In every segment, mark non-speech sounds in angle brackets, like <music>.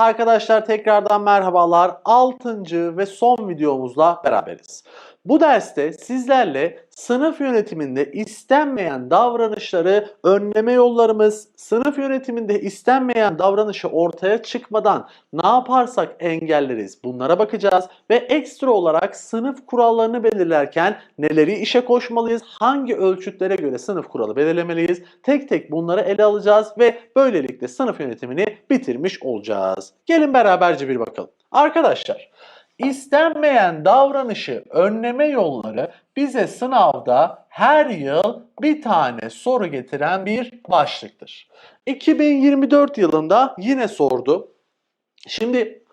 Arkadaşlar tekrardan merhabalar. 6. ve son videomuzla beraberiz. Bu derste sizlerle sınıf yönetiminde istenmeyen davranışları önleme yollarımız, sınıf yönetiminde istenmeyen davranışı ortaya çıkmadan ne yaparsak engelleriz bunlara bakacağız ve ekstra olarak sınıf kurallarını belirlerken neleri işe koşmalıyız, hangi ölçütlere göre sınıf kuralı belirlemeliyiz, tek tek bunları ele alacağız ve böylelikle sınıf yönetimini bitirmiş olacağız. Gelin beraberce bir bakalım. Arkadaşlar İstenmeyen davranışı önleme yolları bize sınavda her yıl bir tane soru getiren bir başlıktır. 2024 yılında yine sordu. Şimdi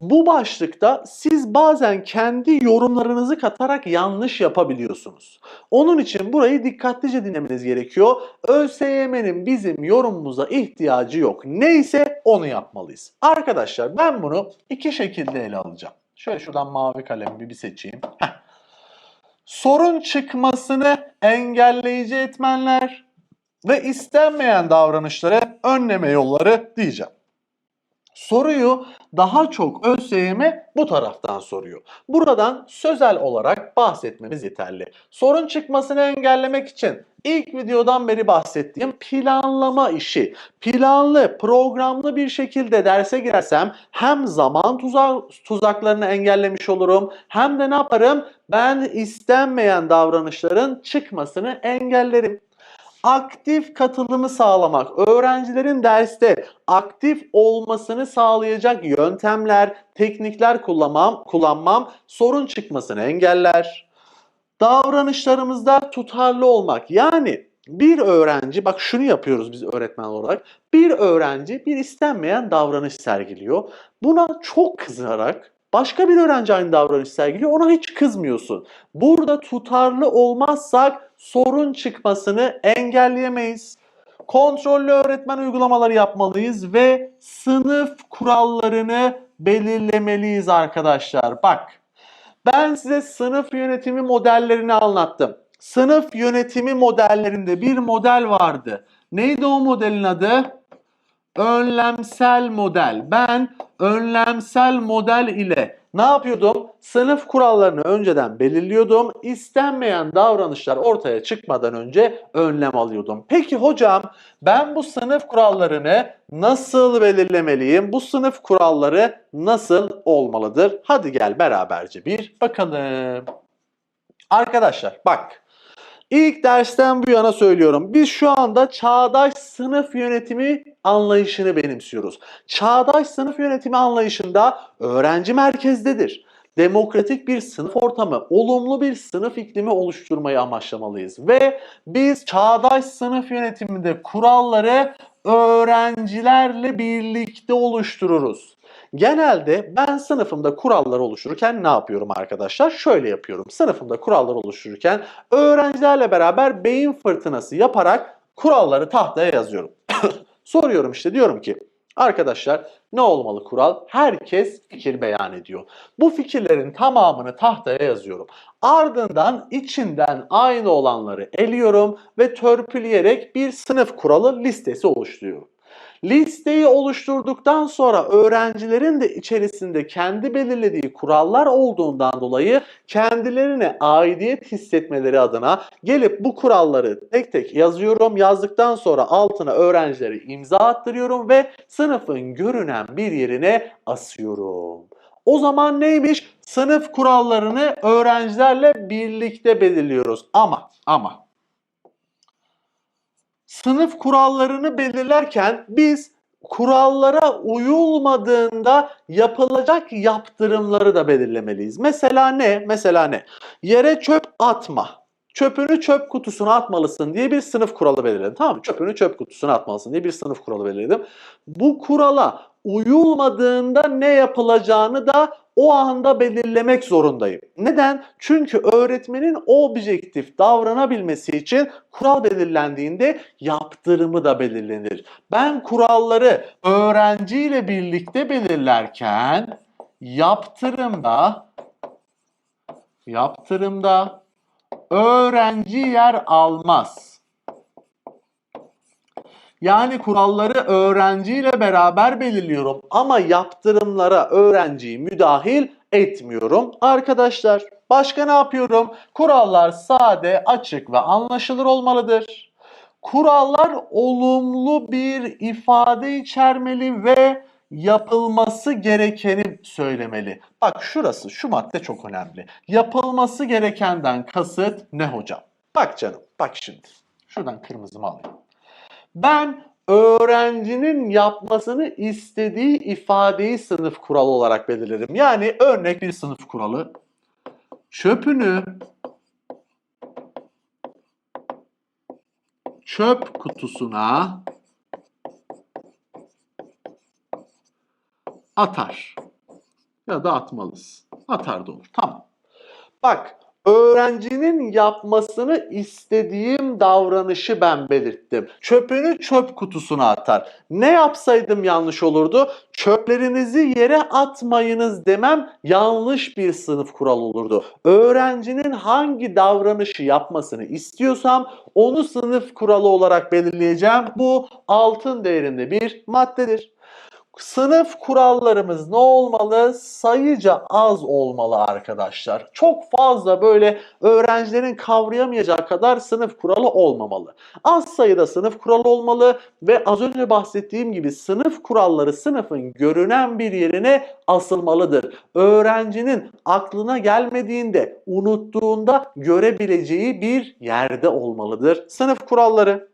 bu başlıkta siz bazen kendi yorumlarınızı katarak yanlış yapabiliyorsunuz. Onun için burayı dikkatlice dinlemeniz gerekiyor. ÖSYM'nin bizim yorumumuza ihtiyacı yok. Neyse onu yapmalıyız. Arkadaşlar ben bunu iki şekilde ele alacağım. Şöyle şuradan mavi kalemi bir seçeyim. Sorun çıkmasını engelleyici etmenler ve istenmeyen davranışları önleme yolları diyeceğim. Soruyu daha çok ÖSYM bu taraftan soruyor. Buradan sözel olarak bahsetmemiz yeterli. Sorun çıkmasını engellemek için ilk videodan beri bahsettiğim planlama işi. Planlı, programlı bir şekilde derse girersem hem zaman tuza tuzaklarını engellemiş olurum hem de ne yaparım? Ben istenmeyen davranışların çıkmasını engellerim aktif katılımı sağlamak, öğrencilerin derste aktif olmasını sağlayacak yöntemler, teknikler kullanmam, kullanmam sorun çıkmasını engeller. Davranışlarımızda tutarlı olmak. Yani bir öğrenci, bak şunu yapıyoruz biz öğretmen olarak. Bir öğrenci bir istenmeyen davranış sergiliyor. Buna çok kızarak başka bir öğrenci aynı davranış sergiliyor. Ona hiç kızmıyorsun. Burada tutarlı olmazsak sorun çıkmasını engelleyemeyiz. Kontrollü öğretmen uygulamaları yapmalıyız ve sınıf kurallarını belirlemeliyiz arkadaşlar. Bak ben size sınıf yönetimi modellerini anlattım. Sınıf yönetimi modellerinde bir model vardı. Neydi o modelin adı? Önlemsel model. Ben önlemsel model ile ne yapıyordum? Sınıf kurallarını önceden belirliyordum. İstenmeyen davranışlar ortaya çıkmadan önce önlem alıyordum. Peki hocam ben bu sınıf kurallarını nasıl belirlemeliyim? Bu sınıf kuralları nasıl olmalıdır? Hadi gel beraberce bir bakalım. Arkadaşlar bak İlk dersten bu yana söylüyorum. Biz şu anda çağdaş sınıf yönetimi anlayışını benimsiyoruz. Çağdaş sınıf yönetimi anlayışında öğrenci merkezdedir. Demokratik bir sınıf ortamı, olumlu bir sınıf iklimi oluşturmayı amaçlamalıyız. Ve biz çağdaş sınıf yönetiminde kuralları öğrencilerle birlikte oluştururuz. Genelde ben sınıfımda kurallar oluştururken ne yapıyorum arkadaşlar? Şöyle yapıyorum. Sınıfımda kurallar oluştururken öğrencilerle beraber beyin fırtınası yaparak kuralları tahtaya yazıyorum. <coughs> Soruyorum işte diyorum ki Arkadaşlar ne olmalı kural? Herkes fikir beyan ediyor. Bu fikirlerin tamamını tahtaya yazıyorum. Ardından içinden aynı olanları eliyorum ve törpüleyerek bir sınıf kuralı listesi oluşturuyorum. Listeyi oluşturduktan sonra öğrencilerin de içerisinde kendi belirlediği kurallar olduğundan dolayı kendilerine aidiyet hissetmeleri adına gelip bu kuralları tek tek yazıyorum. Yazdıktan sonra altına öğrencileri imza attırıyorum ve sınıfın görünen bir yerine asıyorum. O zaman neymiş? Sınıf kurallarını öğrencilerle birlikte belirliyoruz. Ama ama sınıf kurallarını belirlerken biz kurallara uyulmadığında yapılacak yaptırımları da belirlemeliyiz. Mesela ne? Mesela ne? Yere çöp atma. Çöpünü çöp kutusuna atmalısın diye bir sınıf kuralı belirledim. Tamam mı? Çöpünü çöp kutusuna atmalısın diye bir sınıf kuralı belirledim. Bu kurala uyulmadığında ne yapılacağını da o anda belirlemek zorundayım. Neden? Çünkü öğretmenin objektif davranabilmesi için kural belirlendiğinde yaptırımı da belirlenir. Ben kuralları öğrenciyle birlikte belirlerken yaptırımda yaptırımda öğrenci yer almaz. Yani kuralları öğrenciyle beraber belirliyorum ama yaptırımlara öğrenciyi müdahil etmiyorum. Arkadaşlar başka ne yapıyorum? Kurallar sade, açık ve anlaşılır olmalıdır. Kurallar olumlu bir ifade içermeli ve yapılması gerekeni söylemeli. Bak şurası, şu madde çok önemli. Yapılması gerekenden kasıt ne hocam? Bak canım, bak şimdi. Şuradan kırmızımı alayım. Ben öğrencinin yapmasını istediği ifadeyi sınıf kuralı olarak belirlerim. Yani örnek bir sınıf kuralı. Çöpünü çöp kutusuna atar. Ya da atmalısın. Atar da olur. Tamam. Bak öğrencinin yapmasını istediğim davranışı ben belirttim. Çöpünü çöp kutusuna atar. Ne yapsaydım yanlış olurdu? Çöplerinizi yere atmayınız demem yanlış bir sınıf kuralı olurdu. Öğrencinin hangi davranışı yapmasını istiyorsam onu sınıf kuralı olarak belirleyeceğim. Bu altın değerinde bir maddedir. Sınıf kurallarımız ne olmalı? Sayıca az olmalı arkadaşlar. Çok fazla böyle öğrencilerin kavrayamayacağı kadar sınıf kuralı olmamalı. Az sayıda sınıf kuralı olmalı ve az önce bahsettiğim gibi sınıf kuralları sınıfın görünen bir yerine asılmalıdır. Öğrencinin aklına gelmediğinde, unuttuğunda görebileceği bir yerde olmalıdır. Sınıf kuralları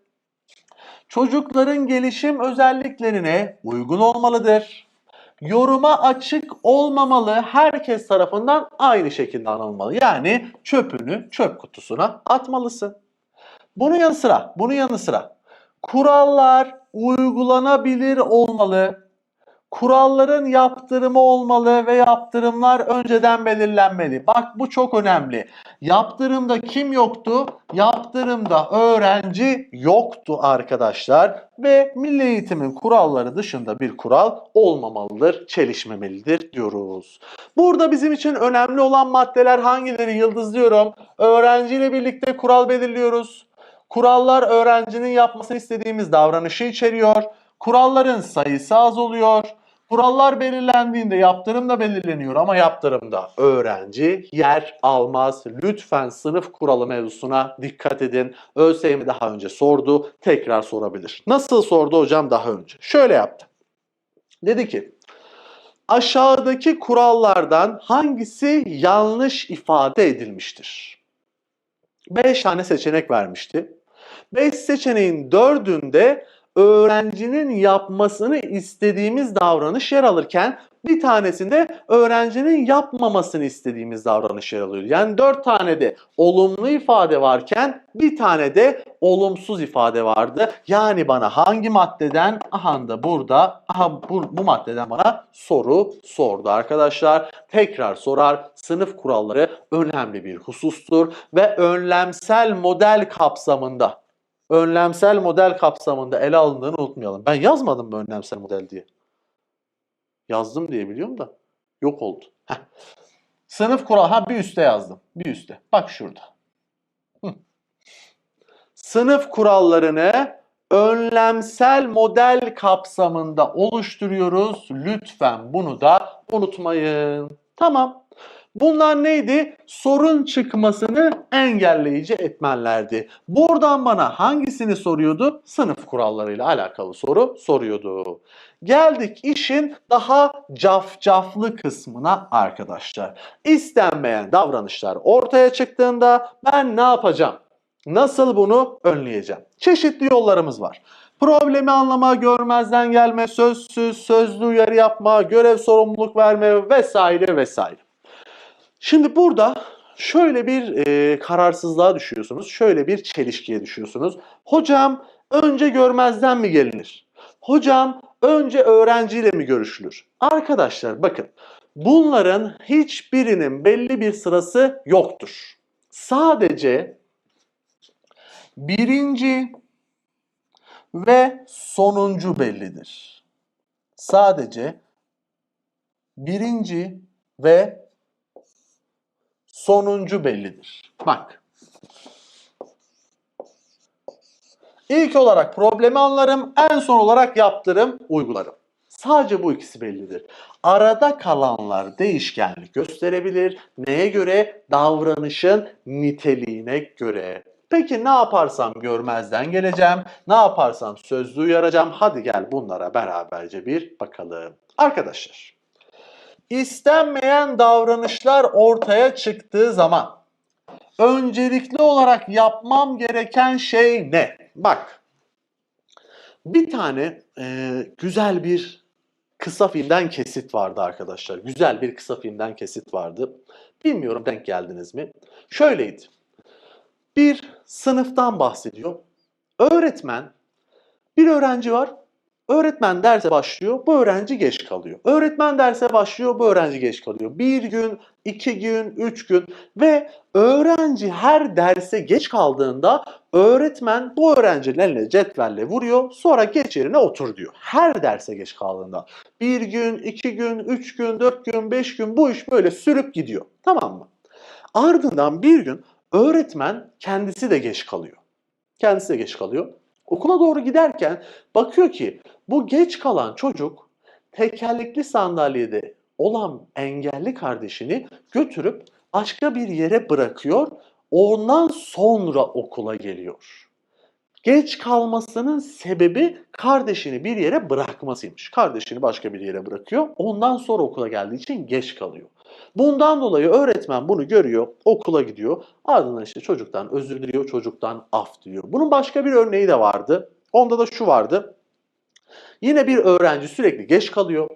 çocukların gelişim özelliklerine uygun olmalıdır. Yoruma açık olmamalı, herkes tarafından aynı şekilde anılmalı. Yani çöpünü çöp kutusuna atmalısın. Bunun yanı sıra, bunun yanı sıra kurallar uygulanabilir olmalı. Kuralların yaptırımı olmalı ve yaptırımlar önceden belirlenmeli. Bak bu çok önemli. Yaptırımda kim yoktu? Yaptırımda öğrenci yoktu arkadaşlar. Ve milli eğitimin kuralları dışında bir kural olmamalıdır, çelişmemelidir diyoruz. Burada bizim için önemli olan maddeler hangileri yıldızlıyorum? Öğrenciyle birlikte kural belirliyoruz. Kurallar öğrencinin yapmasını istediğimiz davranışı içeriyor. Kuralların sayısı az oluyor. Kurallar belirlendiğinde yaptırım da belirleniyor ama yaptırımda öğrenci yer almaz. Lütfen sınıf kuralı mevzusuna dikkat edin. ÖSYM daha önce sordu, tekrar sorabilir. Nasıl sordu hocam daha önce? Şöyle yaptı. Dedi ki, aşağıdaki kurallardan hangisi yanlış ifade edilmiştir? 5 tane seçenek vermişti. 5 seçeneğin 4'ünde öğrencinin yapmasını istediğimiz davranış yer alırken bir tanesinde öğrencinin yapmamasını istediğimiz davranış yer alıyor. Yani dört tane de olumlu ifade varken bir tane de olumsuz ifade vardı. Yani bana hangi maddeden aha da burada aha bu, bu maddeden bana soru sordu arkadaşlar. Tekrar sorar. Sınıf kuralları önemli bir husustur ve önlemsel model kapsamında önlemsel model kapsamında ele alındığını unutmayalım. Ben yazmadım mı önlemsel model diye? Yazdım diye biliyorum da yok oldu. Sınıf kural ha bir üste yazdım. Bir üste. Bak şurada. Sınıf kurallarını önlemsel model kapsamında oluşturuyoruz. Lütfen bunu da unutmayın. Tamam. Bunlar neydi? Sorun çıkmasını engelleyici etmenlerdi. Buradan bana hangisini soruyordu? Sınıf kurallarıyla alakalı soru soruyordu. Geldik işin daha cafcaflı kısmına arkadaşlar. İstenmeyen davranışlar ortaya çıktığında ben ne yapacağım? Nasıl bunu önleyeceğim? Çeşitli yollarımız var. Problemi anlama, görmezden gelme, sözsüz, sözlü uyarı yapma, görev sorumluluk verme vesaire vesaire. Şimdi burada şöyle bir e, kararsızlığa düşüyorsunuz. Şöyle bir çelişkiye düşüyorsunuz. Hocam önce görmezden mi gelinir? Hocam önce öğrenciyle mi görüşülür? Arkadaşlar bakın bunların hiçbirinin belli bir sırası yoktur. Sadece birinci ve sonuncu bellidir. Sadece birinci ve sonuncu bellidir. Bak. İlk olarak problemi anlarım, en son olarak yaptırım, uygularım. Sadece bu ikisi bellidir. Arada kalanlar değişkenlik gösterebilir. Neye göre? Davranışın niteliğine göre. Peki ne yaparsam görmezden geleceğim, ne yaparsam sözlü uyaracağım. Hadi gel bunlara beraberce bir bakalım. Arkadaşlar, istenmeyen davranışlar ortaya çıktığı zaman öncelikli olarak yapmam gereken şey ne? Bak, bir tane e, güzel bir kısa filmden kesit vardı arkadaşlar. Güzel bir kısa filmden kesit vardı. Bilmiyorum denk geldiniz mi? Şöyleydi. Bir sınıftan bahsediyor. Öğretmen, bir öğrenci var. Öğretmen derse başlıyor, bu öğrenci geç kalıyor. Öğretmen derse başlıyor, bu öğrenci geç kalıyor. Bir gün, iki gün, üç gün ve öğrenci her derse geç kaldığında öğretmen bu öğrencinin eline cetvelle vuruyor, sonra geç yerine otur diyor. Her derse geç kaldığında. Bir gün, iki gün, üç gün, dört gün, beş gün bu iş böyle sürüp gidiyor. Tamam mı? Ardından bir gün öğretmen kendisi de geç kalıyor. Kendisi de geç kalıyor. Okula doğru giderken bakıyor ki bu geç kalan çocuk tekerlekli sandalyede olan engelli kardeşini götürüp başka bir yere bırakıyor. Ondan sonra okula geliyor. Geç kalmasının sebebi kardeşini bir yere bırakmasıymış. Kardeşini başka bir yere bırakıyor. Ondan sonra okula geldiği için geç kalıyor. Bundan dolayı öğretmen bunu görüyor, okula gidiyor. Ardından işte çocuktan özür diliyor, çocuktan af diliyor. Bunun başka bir örneği de vardı. Onda da şu vardı. Yine bir öğrenci sürekli geç kalıyor.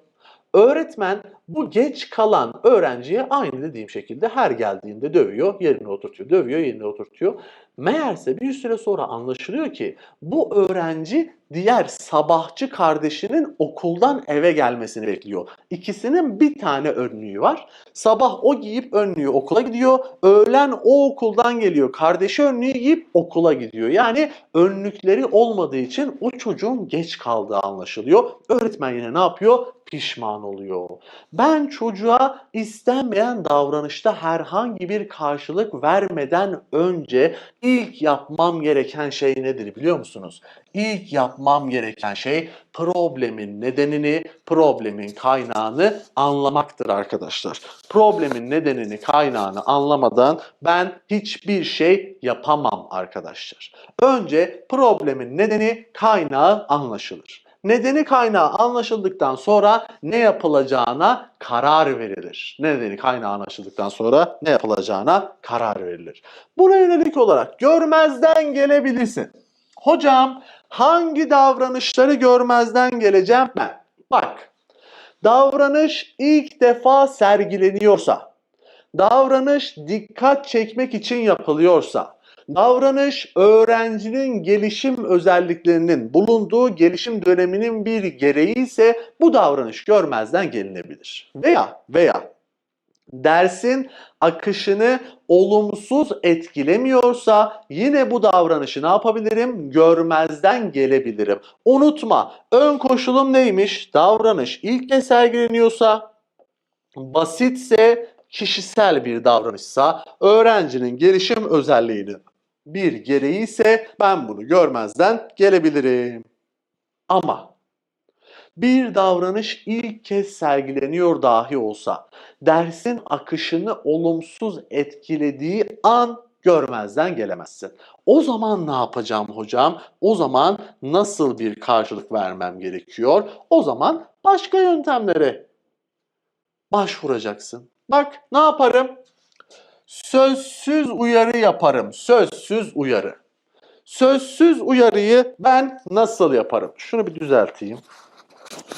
Öğretmen bu geç kalan öğrenciye aynı dediğim şekilde her geldiğinde dövüyor, yerine oturtuyor, dövüyor, yerine oturtuyor. Meğerse bir süre sonra anlaşılıyor ki bu öğrenci diğer sabahçı kardeşinin okuldan eve gelmesini bekliyor. İkisinin bir tane önlüğü var. Sabah o giyip önlüğü okula gidiyor. Öğlen o okuldan geliyor. Kardeşi önlüğü giyip okula gidiyor. Yani önlükleri olmadığı için o çocuğun geç kaldığı anlaşılıyor. Öğretmen yine ne yapıyor? Pişman oluyor. Ben çocuğa istenmeyen davranışta herhangi bir karşılık vermeden önce ilk yapmam gereken şey nedir biliyor musunuz? İlk yapmam gereken şey problemin nedenini, problemin kaynağını anlamaktır arkadaşlar. Problemin nedenini, kaynağını anlamadan ben hiçbir şey yapamam arkadaşlar. Önce problemin nedeni, kaynağı anlaşılır. Nedeni kaynağı anlaşıldıktan sonra ne yapılacağına karar verilir. Nedeni kaynağı anlaşıldıktan sonra ne yapılacağına karar verilir. Buna yönelik olarak görmezden gelebilirsin. Hocam hangi davranışları görmezden geleceğim ben? Bak davranış ilk defa sergileniyorsa, davranış dikkat çekmek için yapılıyorsa, davranış öğrencinin gelişim özelliklerinin bulunduğu gelişim döneminin bir gereği ise bu davranış görmezden gelinebilir. Veya veya dersin akışını olumsuz etkilemiyorsa yine bu davranışı ne yapabilirim? Görmezden gelebilirim. Unutma ön koşulum neymiş? Davranış ilk kez sergileniyorsa, basitse, kişisel bir davranışsa, öğrencinin gelişim özelliğinin bir gereği ise ben bunu görmezden gelebilirim. Ama bir davranış ilk kez sergileniyor dahi olsa dersin akışını olumsuz etkilediği an görmezden gelemezsin. O zaman ne yapacağım hocam? O zaman nasıl bir karşılık vermem gerekiyor? O zaman başka yöntemlere başvuracaksın. Bak ne yaparım? Sözsüz uyarı yaparım. Sözsüz uyarı. Sözsüz uyarıyı ben nasıl yaparım? Şunu bir düzelteyim.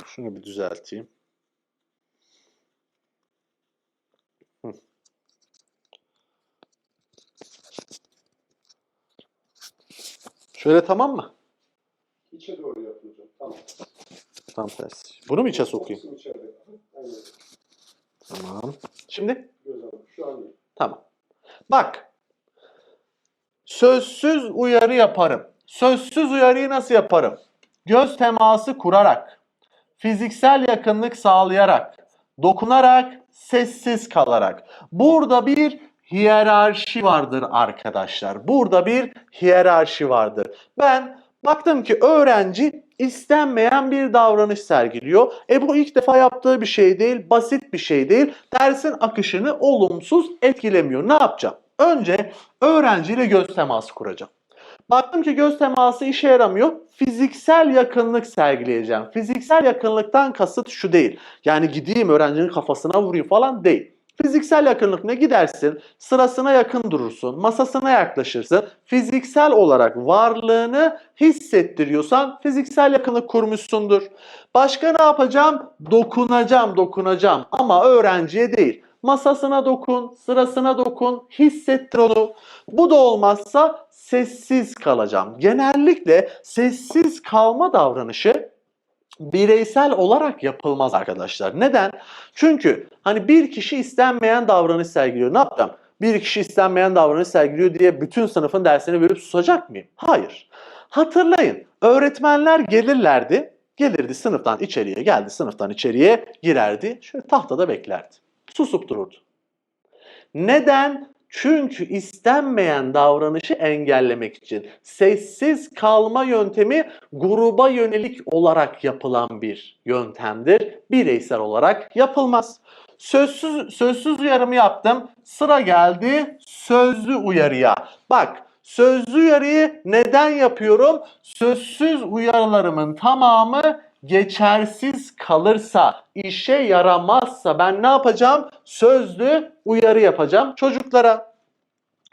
Şunu bir düzelteyim. Şöyle tamam mı? İçe doğru yapılacak. Tamam. Tam tersi. Bunu mu içe sokayım? Tamam. Şimdi? Göz alıp. Şu an iyi. Tamam. Bak. Sözsüz uyarı yaparım. Sözsüz uyarıyı nasıl yaparım? Göz teması kurarak, fiziksel yakınlık sağlayarak, dokunarak, sessiz kalarak. Burada bir hiyerarşi vardır arkadaşlar. Burada bir hiyerarşi vardır. Ben Baktım ki öğrenci istenmeyen bir davranış sergiliyor. E bu ilk defa yaptığı bir şey değil, basit bir şey değil. Dersin akışını olumsuz etkilemiyor. Ne yapacağım? Önce öğrenciyle göz teması kuracağım. Baktım ki göz teması işe yaramıyor. Fiziksel yakınlık sergileyeceğim. Fiziksel yakınlıktan kasıt şu değil. Yani gideyim öğrencinin kafasına vurayım falan değil. Fiziksel yakınlık ne gidersin, sırasına yakın durursun, masasına yaklaşırsın. Fiziksel olarak varlığını hissettiriyorsan fiziksel yakınlık kurmuşsundur. Başka ne yapacağım? Dokunacağım, dokunacağım ama öğrenciye değil. Masasına dokun, sırasına dokun, hissettir onu. Bu da olmazsa sessiz kalacağım. Genellikle sessiz kalma davranışı bireysel olarak yapılmaz arkadaşlar. Neden? Çünkü hani bir kişi istenmeyen davranış sergiliyor. Ne yapacağım? Bir kişi istenmeyen davranış sergiliyor diye bütün sınıfın dersini verip susacak mıyım? Hayır. Hatırlayın. Öğretmenler gelirlerdi. Gelirdi sınıftan içeriye geldi sınıftan içeriye girerdi. Şöyle tahtada beklerdi. Susup dururdu. Neden? Çünkü istenmeyen davranışı engellemek için. Sessiz kalma yöntemi gruba yönelik olarak yapılan bir yöntemdir. Bireysel olarak yapılmaz. Sözsüz sözsüz uyarımı yaptım. Sıra geldi sözlü uyarıya. Bak sözlü uyarıyı neden yapıyorum? Sözsüz uyarılarımın tamamı geçersiz kalırsa, işe yaramazsa ben ne yapacağım? Sözlü uyarı yapacağım çocuklara.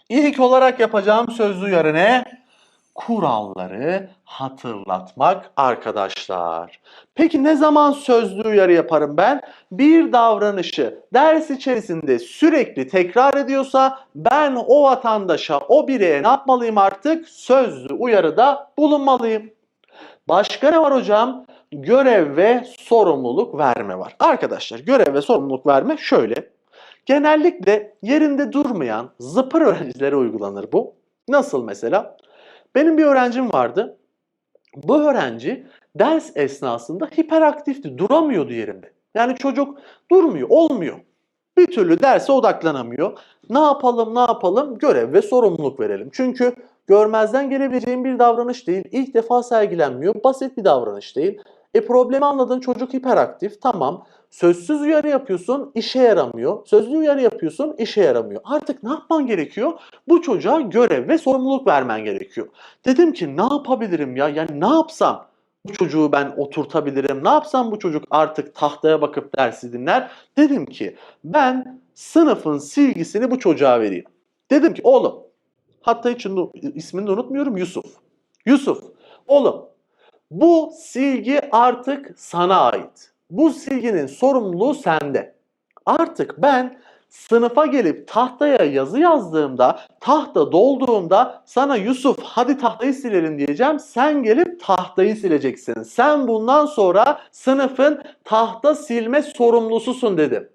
İlk olarak yapacağım sözlü uyarı ne? Kuralları hatırlatmak arkadaşlar. Peki ne zaman sözlü uyarı yaparım ben? Bir davranışı ders içerisinde sürekli tekrar ediyorsa ben o vatandaşa, o bireye ne yapmalıyım artık? Sözlü uyarıda bulunmalıyım. Başka ne var hocam? Görev ve sorumluluk verme var. Arkadaşlar görev ve sorumluluk verme şöyle. Genellikle yerinde durmayan zıpır öğrencilere uygulanır bu. Nasıl mesela? Benim bir öğrencim vardı. Bu öğrenci ders esnasında hiperaktifti, duramıyordu yerinde. Yani çocuk durmuyor, olmuyor. Bir türlü derse odaklanamıyor. Ne yapalım, ne yapalım? Görev ve sorumluluk verelim. Çünkü görmezden gelebileceğim bir davranış değil. İlk defa sergilenmiyor. Basit bir davranış değil. E problemi anladın çocuk hiperaktif. Tamam. Sözsüz uyarı yapıyorsun, işe yaramıyor. Sözlü uyarı yapıyorsun, işe yaramıyor. Artık ne yapman gerekiyor? Bu çocuğa görev ve sorumluluk vermen gerekiyor. Dedim ki ne yapabilirim ya? Yani ne yapsam bu çocuğu ben oturtabilirim? Ne yapsam bu çocuk artık tahtaya bakıp dersi dinler? Dedim ki ben sınıfın silgisini bu çocuğa vereyim. Dedim ki oğlum hatta hiç unu- ismini de unutmuyorum Yusuf. Yusuf oğlum bu silgi artık sana ait. Bu silginin sorumluluğu sende. Artık ben sınıfa gelip tahtaya yazı yazdığımda, tahta dolduğunda sana Yusuf hadi tahtayı silelim diyeceğim. Sen gelip tahtayı sileceksin. Sen bundan sonra sınıfın tahta silme sorumlususun dedim.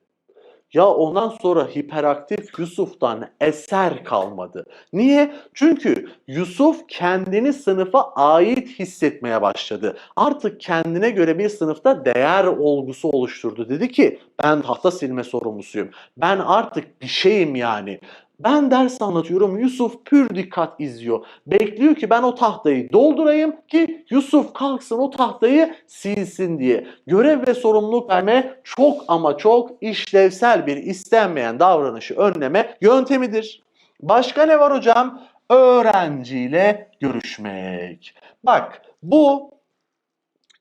Ya ondan sonra hiperaktif Yusuf'tan eser kalmadı. Niye? Çünkü Yusuf kendini sınıfa ait hissetmeye başladı. Artık kendine göre bir sınıfta değer olgusu oluşturdu. Dedi ki ben tahta silme sorumlusuyum. Ben artık bir şeyim yani. Ben ders anlatıyorum. Yusuf pür dikkat izliyor. Bekliyor ki ben o tahtayı doldurayım ki Yusuf kalksın o tahtayı silsin diye. Görev ve sorumluluk verme çok ama çok işlevsel bir istenmeyen davranışı önleme yöntemidir. Başka ne var hocam? Öğrenciyle görüşmek. Bak bu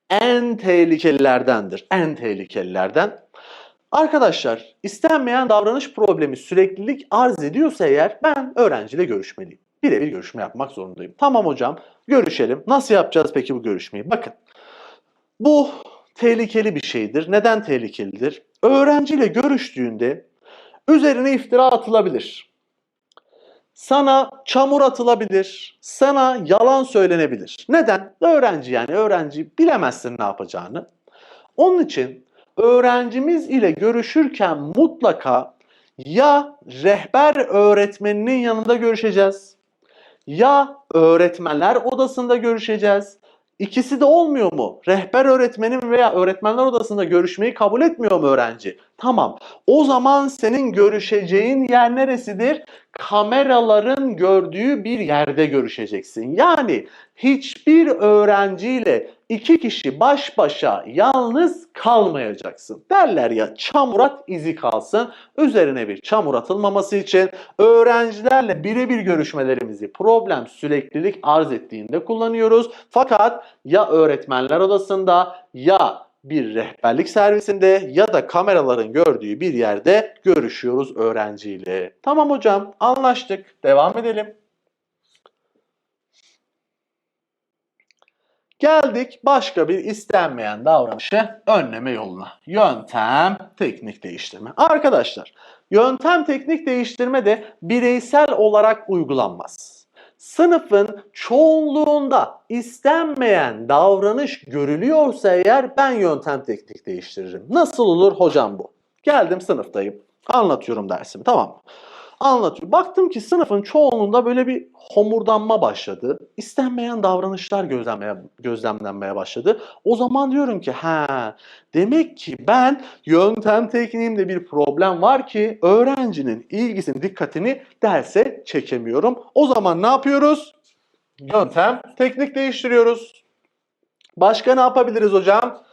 en tehlikelilerdendir. En tehlikelilerden. Arkadaşlar istenmeyen davranış problemi süreklilik arz ediyorsa eğer ben öğrenciyle görüşmeliyim. Birebir görüşme yapmak zorundayım. Tamam hocam görüşelim. Nasıl yapacağız peki bu görüşmeyi? Bakın bu tehlikeli bir şeydir. Neden tehlikelidir? Öğrenciyle görüştüğünde üzerine iftira atılabilir. Sana çamur atılabilir. Sana yalan söylenebilir. Neden? Öğrenci yani öğrenci bilemezsin ne yapacağını. Onun için öğrencimiz ile görüşürken mutlaka ya rehber öğretmeninin yanında görüşeceğiz ya öğretmenler odasında görüşeceğiz. İkisi de olmuyor mu? Rehber öğretmenin veya öğretmenler odasında görüşmeyi kabul etmiyor mu öğrenci? Tamam. O zaman senin görüşeceğin yer neresidir? kameraların gördüğü bir yerde görüşeceksin. Yani hiçbir öğrenciyle iki kişi baş başa yalnız kalmayacaksın. Derler ya çamurat izi kalsın. Üzerine bir çamur atılmaması için öğrencilerle birebir görüşmelerimizi problem süreklilik arz ettiğinde kullanıyoruz. Fakat ya öğretmenler odasında ya bir rehberlik servisinde ya da kameraların gördüğü bir yerde görüşüyoruz öğrenciyle. Tamam hocam anlaştık. Devam edelim. Geldik başka bir istenmeyen davranışı önleme yoluna. Yöntem, teknik değiştirme. Arkadaşlar, yöntem teknik değiştirme de bireysel olarak uygulanmaz. Sınıfın çoğunluğunda istenmeyen davranış görülüyorsa eğer ben yöntem teknik değiştiririm. Nasıl olur hocam bu? Geldim sınıftayım. Anlatıyorum dersimi tamam mı? Anlatıyorum. Baktım ki sınıfın çoğunluğunda böyle bir homurdanma başladı. İstenmeyen davranışlar gözlemleye, gözlemlenmeye başladı. O zaman diyorum ki ha demek ki ben yöntem tekniğimde bir problem var ki öğrencinin ilgisini, dikkatini derse çekemiyorum. O zaman ne yapıyoruz? Yöntem teknik değiştiriyoruz. Başka ne yapabiliriz hocam?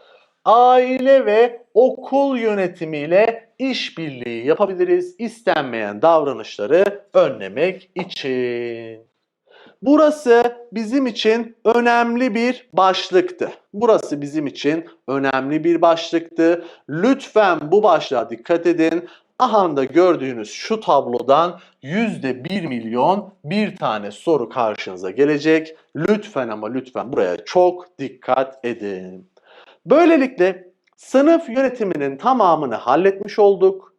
Aile ve okul yönetimiyle işbirliği yapabiliriz istenmeyen davranışları önlemek için. Burası bizim için önemli bir başlıktı. Burası bizim için önemli bir başlıktı. Lütfen bu başlığa dikkat edin. Ahanda gördüğünüz şu tablodan yüzde bir milyon bir tane soru karşınıza gelecek. Lütfen ama lütfen buraya çok dikkat edin. Böylelikle sınıf yönetiminin tamamını halletmiş olduk.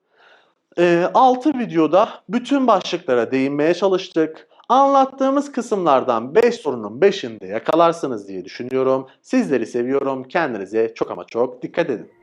6 videoda bütün başlıklara değinmeye çalıştık. Anlattığımız kısımlardan 5 sorunun 5'inde yakalarsınız diye düşünüyorum. Sizleri seviyorum. Kendinize çok ama çok dikkat edin.